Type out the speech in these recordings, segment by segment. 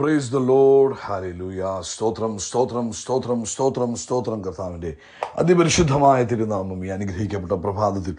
Praise the load ഹാലൂയ സ്തോത്രം സ്തോത്രം സ്തോത്രം സ്തോത്രം സ്തോത്രം കർത്താവിന്റെ അതിപരിശുദ്ധമായ തിരുനാമം ഈ അനുഗ്രഹിക്കപ്പെട്ട പ്രഭാതത്തിൽ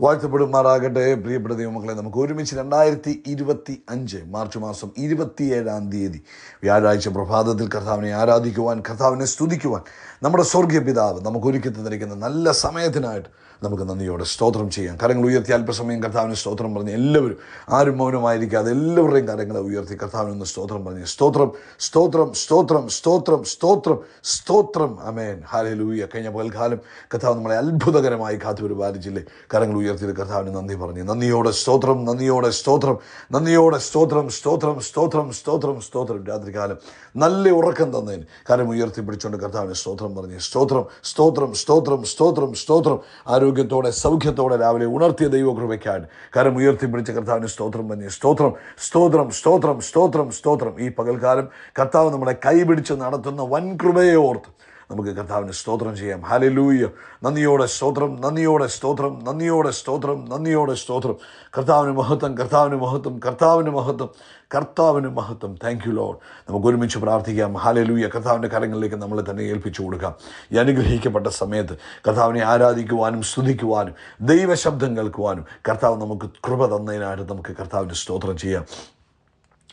വാഴ്ത്തപ്പെടുമാറാകട്ടെ. പ്രിയപ്പെട്ട ദൈവമക്കളെ നമുക്ക് ഒരുമിച്ച് രണ്ടായിരത്തി ഇരുപത്തി അഞ്ച് മാർച്ച് മാസം ഇരുപത്തിയേഴാം തീയതി വ്യാഴാഴ്ച പ്രഭാതത്തിൽ കർത്താവിനെ ആരാധിക്കുവാൻ കർത്താവിനെ സ്തുതിക്കുവാൻ നമ്മുടെ സ്വർഗീയ പിതാവ് നമുക്ക് ഒരുക്കി തന്നിരിക്കുന്ന നല്ല സമയത്തിനായിട്ട് നമുക്ക് നന്ദിയോടെ സ്തോത്രം ചെയ്യാം. കരങ്ങൾ ഉയർത്തി അല്പസമയം കർത്താവിന് സ്തോത്രം പറഞ്ഞ് എല്ലാവരും ആരും മൗനമായിരിക്കാതെ എല്ലാവരുടെയും കരങ്ങളെ ഉയർത്തി കർത്താവിനൊന്ന് സ്തോത്രം പറഞ്ഞ് സ്തോത്രം സ്തോത്രം സ്തോത്രം സ്തോത്രം സ്തോത്രം സ്തോത്രം. അമേൻ ഹാലൂയ കഴിഞ്ഞ പകൽക്കാലം കർത്താവ് നമ്മളെ അത്ഭുതകരമായി കാത്തു പരിപാലിച്ചില്ലേ കരങ്ങൾ ഉയർത്തിയത് കർത്താവിന് നന്ദി പറഞ്ഞു. നന്ദിയോടെ സ്തോത്രം നന്ദിയോടെ സ്തോത്രം നന്ദിയോടെ സ്തോത്രം സ്തോത്രം സ്തോത്രം സ്തോത്രം സ്തോത്രം. രാത്രികാലം നല്ല ഉറക്കം തന്നതിന് കരം ഉയർത്തി പിടിച്ചുകൊണ്ട് കർത്താവിന് സ്തോത്രം പറഞ്ഞു. സ്തോത്രം സ്തോത്രം സ്തോത്രം സ്തോത്രം സ്തോത്രം. ആരോഗ്യത്തോടെ സൗഖ്യത്തോടെ രാവിലെ ഉണർത്തിയ ദൈവകൃപയ്ക്കാണ് കരം ഉയർത്തി പിടിച്ച കർത്താവിന് സ്തോത്രം പറഞ്ഞു. സ്തോത്രം സ്തോത്രം സ്തോത്രം സ്തോത്രം സ്തോത്രം. ഈ പകൽക്കാലം കർത്താവ് നമ്മളെ കൈപിടിച്ച് നടത്തുന്ന വൻ കൃപയെ ഓർത്ത് നമുക്ക് കർത്താവിന് സ്തോത്രം ചെയ്യാം. ഹാലലൂയ നന്ദിയോടെ സ്തോത്രം നന്ദിയോടെ സ്തോത്രം നന്ദിയോടെ സ്തോത്രം നന്ദിയോടെ സ്തോത്രം. കർത്താവിന് മഹത്വം കർത്താവിന് മഹത്വം കർത്താവിന് മഹത്വം കർത്താവിന് മഹത്വം. താങ്ക് യു ലോഡ് നമുക്ക് ഒരുമിച്ച് പ്രാർത്ഥിക്കാം. ഹാലലൂയ കർത്താവിന്റെ കരങ്ങളിലേക്ക് നമ്മളെ തന്നെ ഏൽപ്പിച്ചു കൊടുക്കാം. ഈ അനുഗ്രഹിക്കപ്പെട്ട സമയത്ത് കർത്താവിനെ ആരാധിക്കുവാനും സ്തുതിക്കുവാനും ദൈവശബ്ദം കേൾക്കുവാനും കർത്താവ് നമുക്ക് കൃപ തന്നതിനായിട്ട് നമുക്ക് കർത്താവിന് സ്തോത്രം ചെയ്യാം.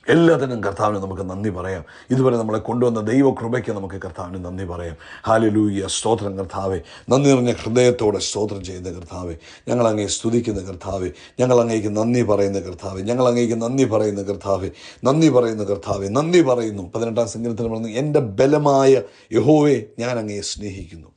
എല്ലാത്തിനും കർത്താവിന് നമുക്ക് നന്ദി പറയാം. ഇതുവരെ നമ്മളെ കൊണ്ടുവന്ന ദൈവകൃപയ്ക്ക് നമുക്ക് കർത്താവിന് നന്ദി പറയാം. ഹാലലൂയ സ്തോത്രം കർത്താവെ. നന്ദി നിറഞ്ഞ ഹൃദയത്തോടെ സ്തോത്രം ചെയ്യുന്ന കർത്താവെ. ഞങ്ങൾ സ്തുതിക്കുന്ന കർത്താവെ. ഞങ്ങൾ അങ്ങേക്ക് നന്ദി പറയുന്ന കർത്താവെ. ഞങ്ങൾ അങ്ങേക്ക് നന്ദി പറയുന്ന കർത്താവെ. നന്ദി പറയുന്ന കർത്താവെ. നന്ദി പറയുന്നു. പതിനെട്ടാം സംഗീതത്തിൽ പറഞ്ഞു എന്റെ ബലമായ യഹോവെ ഞാൻ അങ്ങയെ സ്നേഹിക്കുന്നു.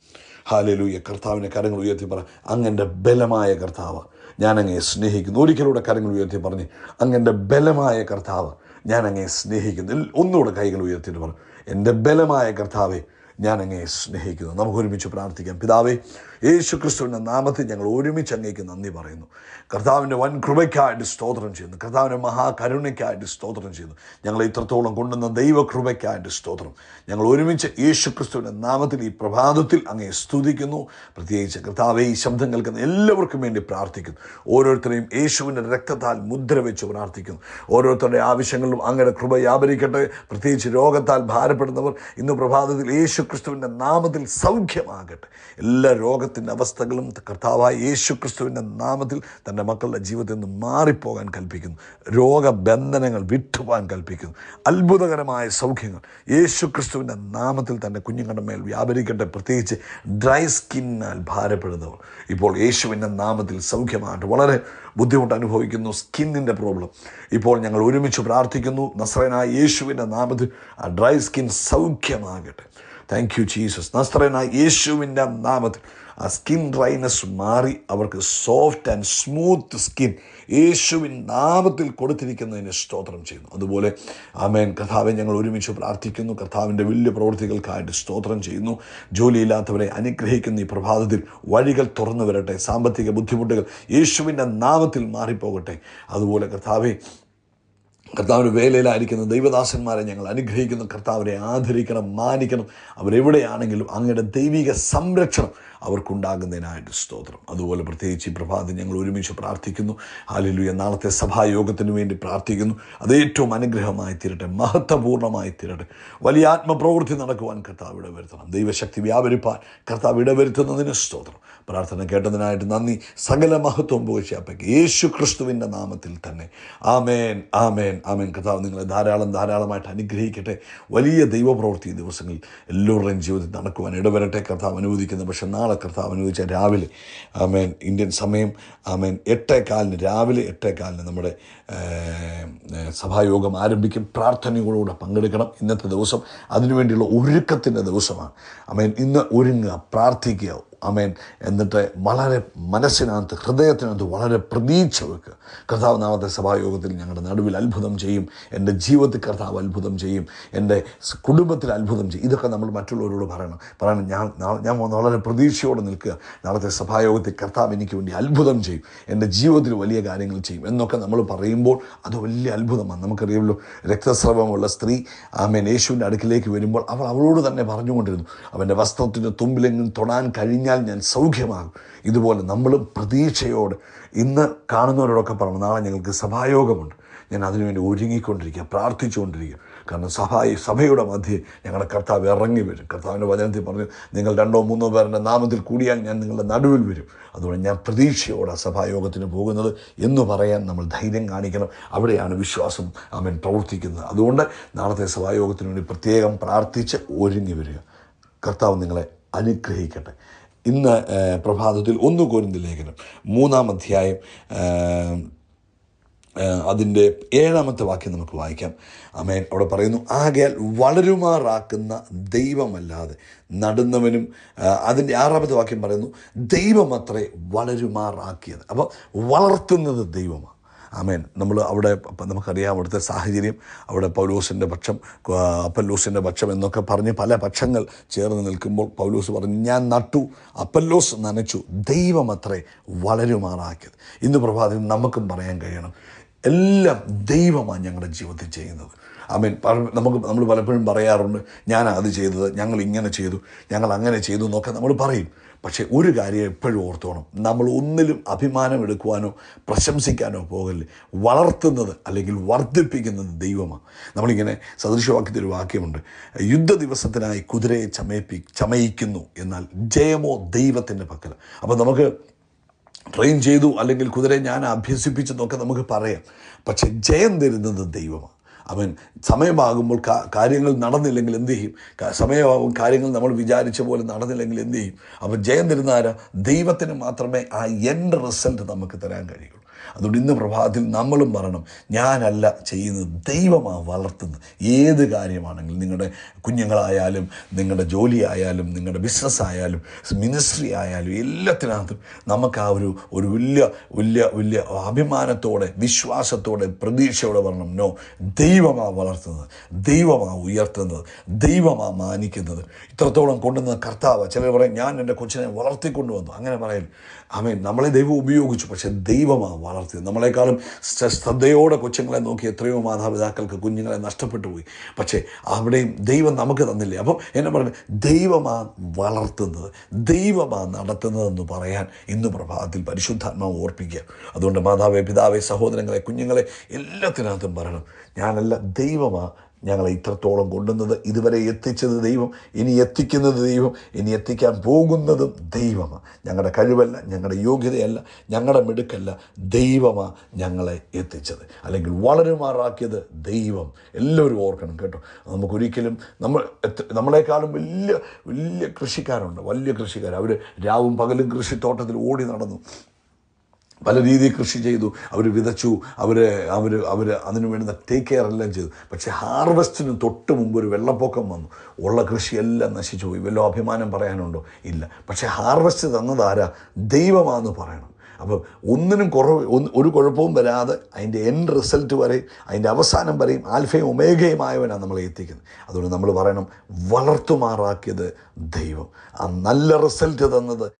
ഹാലലൂയ കർത്താവിന്റെ കരങ്ങൾ ഉയർത്തി പറ അങ്ങന്റെ ബലമായ കർത്താവ്. ഞാൻ അങ്ങയെ സ്നേഹിക്കുന്നു. ഒരിക്കലൂടെ കരങ്ങൾ ഉയർത്തി പറഞ്ഞ് അങ്ങന്റെ ബലമായ കർത്താവ്. ഞാൻ അങ്ങേ സ്നേഹിക്കുന്നു ഒന്നുകൂടെ കൈകൾ ഉയർത്തിയിട്ട് പറഞ്ഞു എന്റെ ബലമായ കർത്താവെ ഞാൻ അങ്ങയെ സ്നേഹിക്കുന്നു. നമുക്ക് ഒരുമിച്ച് പ്രാർത്ഥിക്കാം. പിതാവേ യേശു ക്രിസ്തുവിന്റെ നാമത്തിൽ ഞങ്ങൾ ഒരുമിച്ച് അങ്ങേക്ക് നന്ദി പറയുന്നു. കർത്താവിന്റെ വൻ കൃപയ്ക്കായിട്ട് സ്തോത്രം ചെയ്യുന്നു. കർത്താവിന്റെ മഹാകരുണയ്ക്കായിട്ട് സ്തോത്രം ചെയ്യുന്നു. ഞങ്ങളെ ഇത്രത്തോളം കൊണ്ടുവന്ന ദൈവകൃപയ്ക്കായിട്ട് സ്തോത്രം. ഞങ്ങൾ ഒരുമിച്ച് യേശു ക്രിസ്തുവിന്റെ നാമത്തിൽ ഈ പ്രഭാതത്തിൽ അങ്ങേ സ്തുതിക്കുന്നു. പ്രത്യേകിച്ച് കർത്താവെ ഈ ശബ്ദം കേൾക്കുന്ന എല്ലാവർക്കും വേണ്ടി പ്രാർത്ഥിക്കുന്നു. ഓരോരുത്തരെയും യേശുവിന്റെ രക്തത്താൽ മുദ്ര വെച്ച് പ്രാർത്ഥിക്കുന്നു. ഓരോരുത്തരുടെ ആവശ്യങ്ങളിലും അങ്ങയുടെ കൃപ വ്യാപരിക്കട്ടെ. പ്രത്യേകിച്ച് രോഗത്താൽ ഭാരപ്പെടുന്നവർ ഇന്ന് പ്രഭാതത്തിൽ യേശു ക്രിസ്തുവിന്റെ നാമത്തിൽ സൗഖ്യമാകട്ടെ. എല്ലാ രോഗത്തിന്റെ അവസ്ഥകളും കർത്താവായ യേശു ക്രിസ്തുവിന്റെ നാമത്തിൽ തന്റെ മക്കളുടെ ജീവിതത്തിൽ നിന്ന് മാറിപ്പോകാൻ കൽപ്പിക്കുന്നു. രോഗബന്ധനങ്ങൾ വിട്ടുപോകാൻ കൽപ്പിക്കുന്നു. അത്ഭുതകരമായ സൗഖ്യങ്ങൾ യേശു ക്രിസ്തുവിന്റെ നാമത്തിൽ തന്റെ കുഞ്ഞുങ്ങളുടെ മേൽ വ്യാപരിക്കട്ടെ. പ്രത്യേകിച്ച് ഡ്രൈ സ്കിന്നാൽ ഭാരപ്പെടുന്നവർ. ഇപ്പോൾ യേശുവിന്റെ നാമത്തിൽ സൗഖ്യമായിട്ട് വളരെ ബുദ്ധിമുട്ട് അനുഭവിക്കുന്നു സ്കിന്നിന്റെ പ്രോബ്ലം. ഇപ്പോൾ ഞങ്ങൾ ഒരുമിച്ച് പ്രാർത്ഥിക്കുന്നു. നസ്രനായ യേശുവിന്റെ നാമത്തിൽ ആ ഡ്രൈ സ്കിൻ സൗഖ്യമാകട്ടെ. താങ്ക് യു ജീസസ് നസ്ത്രന യേശുവിന്റെ നാമത്തിൽ ആ സ്കിൻ ഡ്രൈനസ് മാറി അവർക്ക് സോഫ്റ്റ് ആൻഡ് സ്മൂത്ത് സ്കിൻ യേശുവിൻ നാമത്തിൽ കൊടുത്തിരിക്കുന്നതിന് സ്തോത്രം ചെയ്യുന്നു. അതുപോലെ ആമേൻ. കഥാവെ ഞങ്ങൾ ഒരുമിച്ച് പ്രാർത്ഥിക്കുന്നു. കർത്താവിന്റെ വലിയ പ്രവൃത്തികൾക്കായിട്ട് സ്തോത്രം ചെയ്യുന്നു. ജോലിയില്ലാത്തവരെ അനുഗ്രഹിക്കുന്ന ഈ പ്രഭാതത്തിൽ വഴികൾ തുറന്നു വരട്ടെ. സാമ്പത്തിക ബുദ്ധിമുട്ടുകൾ യേശുവിന്റെ നാമത്തിൽ മാറിപ്പോകട്ടെ. അതുപോലെ കർത്താവെ കർത്താവിന് വേലയിലായിരിക്കുന്ന ദൈവദാസന്മാരെ ഞങ്ങൾ അനുഗ്രഹിക്കുന്നു. കർത്താവിനെ ആദരിക്കണം മാനിക്കണം. അവരെവിടെയാണെങ്കിലും അങ്ങയുടെ ദൈവിക സംരക്ഷണം അവർക്കുണ്ടാകുന്നതിനായിട്ട് സ്തോത്രം. അതുപോലെ പ്രത്യേകിച്ച് ഈ പ്രഭാതം ഞങ്ങൾ ഒരുമിച്ച് പ്രാർത്ഥിക്കുന്നു. ഹാലിലുയ. നാളത്തെ സഭായോഗത്തിന് വേണ്ടി പ്രാർത്ഥിക്കുന്നു. അത് ഏറ്റവും അനുഗ്രഹമായി തീരട്ടെ മഹത്വപൂർണമായി തീരട്ടെ. വലിയ ആത്മപ്രവൃത്തി നടക്കുവാൻ കർത്താവ് ഇടവരുത്തണം. ദൈവശക്തി വ്യാപരിപ്പാൻ കർത്താവ് ഇടവരുത്തുന്നതിന് സ്തോത്രം. പ്രാർത്ഥന കേട്ടതിനായിട്ട് നന്ദി. സകല മഹത്വം പോയിച്ചപ്പയ്ക്ക് യേശു ക്രിസ്തുവിന്റെ നാമത്തിൽ തന്നെ. ആമേൻ ആമേൻ ആമേൻ. കഥാവ് നിങ്ങളെ ധാരാളം ധാരാളമായിട്ട് അനുഗ്രഹിക്കട്ടെ. വലിയ ദൈവപ്രവൃത്തി ദിവസങ്ങളിൽ എല്ലാവരുടെയും ജീവിതത്തിൽ നടക്കുവാൻ ഇടവരട്ടെ. കർത്താവ് അനുവദിക്കുന്നത് പക്ഷേ നാളെ കർത്താവ് അനുവദിച്ച രാവിലെ ആമേൻ ഇന്ത്യൻ സമയം ആമേൻ എട്ടേക്കാലിന് രാവിലെ എട്ടേക്കാലിന് നമ്മുടെ സഭായോഗം ആരംഭിക്കും. പ്രാർത്ഥനയോടുകൂടെ പങ്കെടുക്കണം. ഇന്നത്തെ ദിവസം അതിനുവേണ്ടിയുള്ള ഒരുക്കത്തിന്റെ ദിവസമാണ്. ആമേൻ ഇന്ന് ഒരുങ്ങുക പ്രാർത്ഥിക്കുക അമേൻ എന്നിട്ട് വളരെ മനസ്സിനകത്ത് ഹൃദയത്തിനകത്ത് വളരെ പ്രതീക്ഷ വെക്കുക. കർത്താവ് നാമത്തെ സഭായോഗത്തിൽ ഞങ്ങളുടെ നടുവിൽ അത്ഭുതം ചെയ്യും. എന്റെ ജീവിതത്തിൽ കർത്താവ് അത്ഭുതം ചെയ്യും. എന്റെ കുടുംബത്തിൽ അത്ഭുതം ചെയ്യും. ഇതൊക്കെ നമ്മൾ മറ്റുള്ളവരോട് പറയണം. പറയണം ഞാൻ ഞാൻ വളരെ പ്രതീക്ഷയോടെ നിൽക്കുക. നാളത്തെ സഭായോഗത്തിൽ കർത്താവ് എനിക്ക് വേണ്ടി അത്ഭുതം ചെയ്യും. എന്റെ ജീവിതത്തിൽ വലിയ കാര്യങ്ങൾ ചെയ്യും എന്നൊക്കെ നമ്മൾ പറയുമ്പോൾ അത് വലിയ അത്ഭുതമാണ്. നമുക്കറിയാമല്ലോ രക്തസ്രവമുള്ള സ്ത്രീ ആമേൻ യേശുവിന്റെ അടുക്കിലേക്ക് വരുമ്പോൾ അവൾ അവളോട് തന്നെ പറഞ്ഞുകൊണ്ടിരുന്നു. അവന്റെ വസ്ത്രത്തിന്റെ തുമ്പിലെങ്കിലും തൊടാൻ കഴിഞ്ഞാൽ ഞാൻ സൗഖ്യമാകും. ഇതുപോലെ നമ്മളും പ്രതീക്ഷയോട് ഇന്ന് കാണുന്നവരോടൊക്കെ പറഞ്ഞു നാളെ ഞങ്ങൾക്ക് സഭായോഗമുണ്ട്. ഞാൻ അതിനുവേണ്ടി ഒരുങ്ങിക്കൊണ്ടിരിക്കുക പ്രാർത്ഥിച്ചുകൊണ്ടിരിക്കുക. കാരണം സഭ സഭയുടെ മധ്യേ ഞങ്ങളുടെ കർത്താവ് ഇറങ്ങി വരും. കർത്താവിന്റെ വചനത്തിൽ പറഞ്ഞു നിങ്ങൾ രണ്ടോ മൂന്നോ പേരുടെ നാമത്തിൽ കൂടിയാൽ ഞാൻ നിങ്ങളുടെ നടുവിൽ വരും. അതുകൊണ്ട് ഞാൻ പ്രതീക്ഷയോടെ സഭായോഗത്തിന് പോകുന്നത് എന്ന് പറയാൻ നമ്മൾ ധൈര്യം കാണിക്കണം. അവിടെയാണ് വിശ്വാസം അവൻ പ്രവർത്തിക്കുന്നത്. അതുകൊണ്ട് നാളത്തെ സഭായോഗത്തിന് വേണ്ടി പ്രത്യേകം പ്രാർത്ഥിച്ച് ഒരുങ്ങി വരിക. കർത്താവ് നിങ്ങളെ അനുഗ്രഹിക്കട്ടെ. ഇന്ന് പ്രഭാതത്തിൽ ഒന്ന് കോരുന്ന ലേഖനം. മൂന്നാം അധ്യായം അതിന്റെ ഏഴാമത്തെ വാക്യം നമുക്ക് വായിക്കാം. അമേൻ അവിടെ പറയുന്നു ആകയാൽ വളരുമാറാക്കുന്ന ദൈവമല്ലാതെ നടുന്നവനും അതിന്റെ ആറാമത്തെ വാക്യം പറയുന്നു ദൈവമത്രേ വളരുമാറാക്കിയത്. അപ്പോൾ വളർത്തുന്നത് ദൈവമാണ്. ആമേൻ. നമ്മൾ അവിടെ നമുക്കറിയാം അവിടുത്തെ സാഹചര്യം അവിടെ പൗലോസിന്റെ പക്ഷം അപ്പല്ലൂസിന്റെ പക്ഷം എന്നൊക്കെ പറഞ്ഞ് പല പക്ഷങ്ങൾ ചേർന്ന് നിൽക്കുമ്പോൾ പൗലോസ് പറഞ്ഞു ഞാൻ നട്ടു അപ്പല്ലോസ് നനച്ചു ദൈവം അത്രേ വളരുമാറാക്കിയത്. ഇന്ന് പ്രഭാതത്തിൽ നമുക്കും പറയാൻ കഴിയണം. എല്ലാം ദൈവമാണ് ഞങ്ങളുടെ ജീവിതത്തിൽ ചെയ്യുന്നത്. പല- നമുക്ക് നമ്മൾ പലപ്പോഴും പറയാറുണ്ട് ഞാൻ അത് ചെയ്തത് ഞങ്ങൾ ഇങ്ങനെ ചെയ്തു ഞങ്ങൾ അങ്ങനെ ചെയ്തു എന്നൊക്കെ നമ്മൾ പറയും. പക്ഷേ ഒരു കാര്യം എപ്പോഴും ഓർത്തോണം നമ്മൾ ഒന്നിലും അഭിമാനം എടുക്കുവാനോ പ്രശംസിക്കാനോ പോകല്ലേ വളർത്തുന്നത് അല്ലെങ്കിൽ വർദ്ധിപ്പിക്കുന്നത് ദൈവമാണ് നമ്മളിങ്ങനെ സദൃശവാക്യത്തിൽ വാക്യമുണ്ട് യുദ്ധ ദിവസത്തിനായി കുതിരയെ ചമയിപ്പി ചമയിക്കുന്നു എന്നാൽ ജയമോ ദൈവത്തിന്റെ പക്കൽ അപ്പോൾ നമുക്ക് ട്രെയിൻ ചെയ്തു അല്ലെങ്കിൽ കുതിരയെ ഞാൻ അഭ്യസിപ്പിച്ചെന്നൊക്കെ നമുക്ക് പറയാം. പക്ഷെ ജയം തരുന്നത് ദൈവമാണ്. അവൻ സമയമാകുമ്പോൾ കാര്യങ്ങൾ നടന്നില്ലെങ്കിൽ എന്ത് ചെയ്യും? സമയമാകും കാര്യങ്ങൾ നമ്മൾ വിചാരിച്ച പോലെ നടന്നില്ലെങ്കിൽ എന്ത് ചെയ്യും? അപ്പം ജയം തരുന്ന ആരാ? ദൈവത്തിന് മാത്രമേ ആ എൻഡ് റിസൾട്ട് നമുക്ക് തരാൻ കഴിയുള്ളൂ. അതുകൊണ്ട് ഇന്ന് പ്രഭാതത്തിൽ നമ്മളും പറയണം ഞാനല്ല ചെയ്യുന്നത് ദൈവമാണ് വളർത്തുന്നത്. ഏത് കാര്യമാണെങ്കിലും നിങ്ങളുടെ കുഞ്ഞുങ്ങളായാലും നിങ്ങളുടെ ജോലി ആയാലും നിങ്ങളുടെ ബിസിനസ് ആയാലും മിനിസ്ട്രി ആയാലും എല്ലാത്തിനകത്തും നമുക്ക് ആ ഒരു ഒരു വലിയ വലിയ വലിയ അഭിമാനത്തോടെ വിശ്വാസത്തോടെ പ്രതീക്ഷയോടെ പറയണം നോ ദൈവമാ വളർത്തുന്നത് ദൈവമാ ഉയർത്തുന്നത് ദൈവമാ മാനിക്കുന്നത്. ഇത്രത്തോളം കൊണ്ടുവന്ന കർത്താവ്. ചിലർ പറയും ഞാൻ എന്റെ കൊച്ചിനെ വളർത്തിക്കൊണ്ടുവന്നു. അങ്ങനെ പറയൽ ആമേൻ. നമ്മളെ ദൈവം ഉപയോഗിച്ചു പക്ഷെ ദൈവമാണ് വളർത്തിയത്. നമ്മളെക്കാളും ശ്രദ്ധയോടെ കൊച്ചുങ്ങളെ നോക്കി എത്രയോ മാതാപിതാക്കൾക്ക് കുഞ്ഞുങ്ങളെ നഷ്ടപ്പെട്ടു പോയി. പക്ഷേ അവിടെയും ദൈവം നമുക്ക് തന്നില്ലേ? അപ്പം എന്നെ പറഞ്ഞു ദൈവമാണ് വളർത്തുന്നത് ദൈവമാണ് നടത്തുന്നതെന്ന് പറയാൻ ഇന്ന് പ്രഭാതത്തിൽ പരിശുദ്ധാത്മാവ് ഓർപ്പിക്കുക. അതുകൊണ്ട് മാതാവേ പിതാവേ സഹോദരങ്ങളെ കുഞ്ഞുങ്ങളെ എല്ലാത്തിനകത്തും പറയണം ഞാനല്ല ദൈവമാ ഞങ്ങളെ ഇത്രത്തോളം കൊണ്ടുവന്നത് ഇതുവരെ എത്തിച്ചത് ദൈവം ഇനി എത്തിക്കുന്നത് ദൈവം ഇനി എത്തിക്കാൻ പോകുന്നതും ദൈവമാണ് ഞങ്ങളുടെ കഴിവല്ല ഞങ്ങളുടെ യോഗ്യതയല്ല ഞങ്ങളുടെ മിടുക്കല്ല ദൈവമാണ് ഞങ്ങളെ എത്തിച്ചത്. അല്ലെങ്കിൽ വളരുമാറാക്കിയത് ദൈവം. എല്ലാവരും ഓർക്കണം കേട്ടോ. നമുക്കൊരിക്കലും നമ്മൾ നമ്മളെക്കാളും വലിയ വലിയ കൃഷിക്കാരുണ്ട്. വലിയ കൃഷിക്കാർ. അവർ രാവും പകലും കൃഷിത്തോട്ടത്തിൽ ഓടി നടന്നു. പല രീതിയിൽ കൃഷി ചെയ്തു അവർ വിതച്ചു അവർ അവർ അവർ അതിനു വേണ്ടുന്ന ടേക്ക് കെയർ എല്ലാം ചെയ്തു. പക്ഷേ ഹാർവസ്റ്റിന് തൊട്ട് മുമ്പ് ഒരു വെള്ളപ്പൊക്കം വന്നു. ഉള്ള കൃഷിയെല്ലാം നശിച്ചു പോയി. വല്ല അഭിമാനം പറയാനുണ്ടോ? ഇല്ല. പക്ഷേ ഹാർവസ്റ്റ് തന്നതാരാ ദൈവമാണെന്ന് പറയണം. അപ്പം ഒന്നിനും കുറവ് ഒരു കുഴപ്പവും വരാതെ അതിന്റെ എൻ റിസൾട്ട് വരെ അതിന്റെ അവസാനം വരെയും ആൽഫയും ഒമേഗയുമായവനാണ് നമ്മളെ എത്തിക്കുന്നത്. അതുകൊണ്ട് നമ്മൾ പറയണം വളർത്തുമാറാക്കിയത് ദൈവം. ആ നല്ല റിസൾട്ട് തന്നത്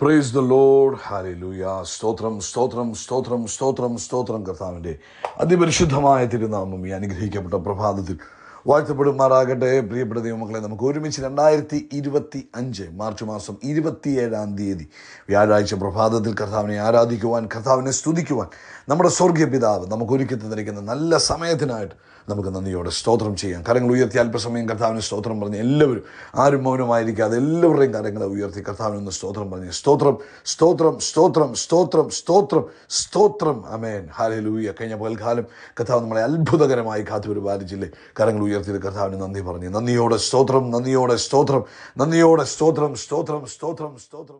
പ്രൈസ് ദ ലോഡ് ഹാലൂയ സ്തോത്രം സ്തോത്രം സ്തോത്രം സ്തോത്രം സ്തോത്രം കർത്താവിന്റെ അതിപരിശുദ്ധമായ തിരുനാമം ഈ അനുഗ്രഹിക്കപ്പെട്ട പ്രഭാതത്തിൽ വാഴ്ത്തപ്പെടുമാറാകട്ടെ. പ്രിയപ്പെട്ട ദൈവമക്കളെ നമുക്ക് ഒരുമിച്ച് രണ്ടായിരത്തി ഇരുപത്തി അഞ്ച് മാർച്ച് മാസം ഇരുപത്തിയേഴാം തീയതി വ്യാഴാഴ്ച പ്രഭാതത്തിൽ കർത്താവിനെ ആരാധിക്കുവാൻ കർത്താവിനെ സ്തുതിക്കുവാൻ നമ്മുടെ സ്വർഗീയ പിതാവ് നമുക്ക് ഒരുക്കി തന്നിരിക്കുന്ന നല്ല സമയത്തിനായിട്ട് നമുക്ക് നന്ദിയോടെ സ്തോത്രം ചെയ്യാം. കരങ്ങൾ ഉയർത്തി അല്പസമയം കർത്താവിന് സ്തോത്രം പറഞ്ഞ് എല്ലാവരും ആരും മൗനമായിരിക്കാതെ എല്ലാവരുടെയും കരങ്ങളെ ഉയർത്തി കർത്താവിന് ഒന്ന് സ്തോത്രം പറഞ്ഞ് സ്തോത്രം സ്തോത്രം സ്തോത്രം സ്തോത്രം സ്തോത്രം സ്തോത്രം. അമേൻ ഹാലേ ലൂയ കഴിഞ്ഞ പകൽക്കാലം കർത്താവ് നമ്മളെ അത്ഭുതകരമായി കാത്തു പരിപാലിച്ചില്ലേ കരങ്ങൾ ഉയർത്തിയത് കർത്താവിന് നന്ദി പറഞ്ഞു നന്ദിയോടെ സ്തോത്രം നന്ദിയോടെ സ്തോത്രം നന്ദിയോടെ സ്തോത്രം സ്തോത്രം സ്തോത്രം സ്തോത്രം.